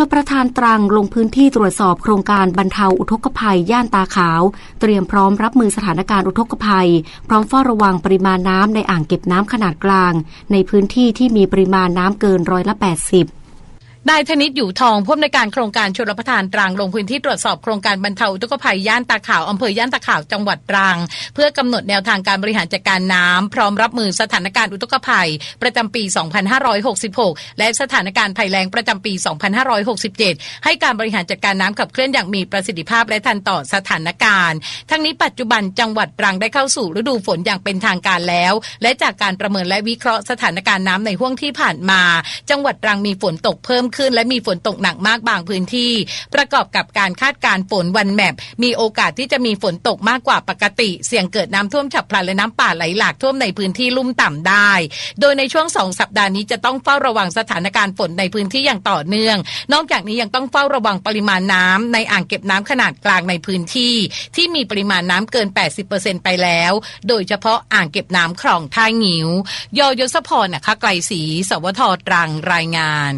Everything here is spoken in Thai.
ลประทานตรังลงพื้นที่ตรวจสอบโครงการบรรเทาอุทกภัย ย่านตาขาว เตรียมพร้อมรับมือสถานการณ์อุทกภัย พร้อมเฝ้าระวังปริมาณน้ำในอ่างเก็บน้ำขนาดกลาง ในพื้นที่ที่มีปริมาณน้ำเกินร้อยละ 80 นายธนิตอยู่ทองผู้อำนวยการโครงการชลประทานตรังลงพื้นที่ตรวจสอบโครงการบรรเทาอุทกภัยย่านตาขาวอำเภอย่านตาขาวจังหวัดตรัง เพื่อกำหนดแนวทางการบริหารจัดการน้ำพร้อมรับมือสถานการณ์อุทกภัย ประจำปี 2566 และสถานการณ์ภัยแล้งประจำปี 2567 ให้การบริหารจัดการน้ำขับเคลื่อนอย่างมีประสิทธิภาพและทันต่อสถานการณ์ ทั้งนี้ปัจจุบันจังหวัดตรังได้เข้าสู่ฤดูฝนอย่างเป็นทางการแล้ว และจากการประเมินและวิเคราะห์สถานการณ์น้ำในห่วงที่ผ่านมา จังหวัดตรังมีฝนตกเพิ่มขึ้น และมีฝนตกหนักมากบางพื้นที่ ประกอบกับการคาดการณ์ฝนวันแมปมีโอกาสที่จะมีฝนตกมากกว่าปกติ เสี่ยงเกิดน้ำท่วมฉับพลันและน้ำป่าไหลหลากท่วมในพื้นที่ลุ่มต่ำได้ โดยในช่วงสองสัปดาห์นี้จะต้องเฝ้าระวังสถานการณ์ฝนในพื้นที่อย่างต่อเนื่อง นอกจากนี้ยังต้องเฝ้าระวังปริมาณน้ำในอ่างเก็บน้ำขนาดกลางในพื้นที่ ที่มีปริมาณน้ำเกิน 80%ไปแล้ว โดยเฉพาะอ่างเก็บน้ำคลองท่างิ้วยอยศพรนะคะไกลศรีสวทตรังรายงาน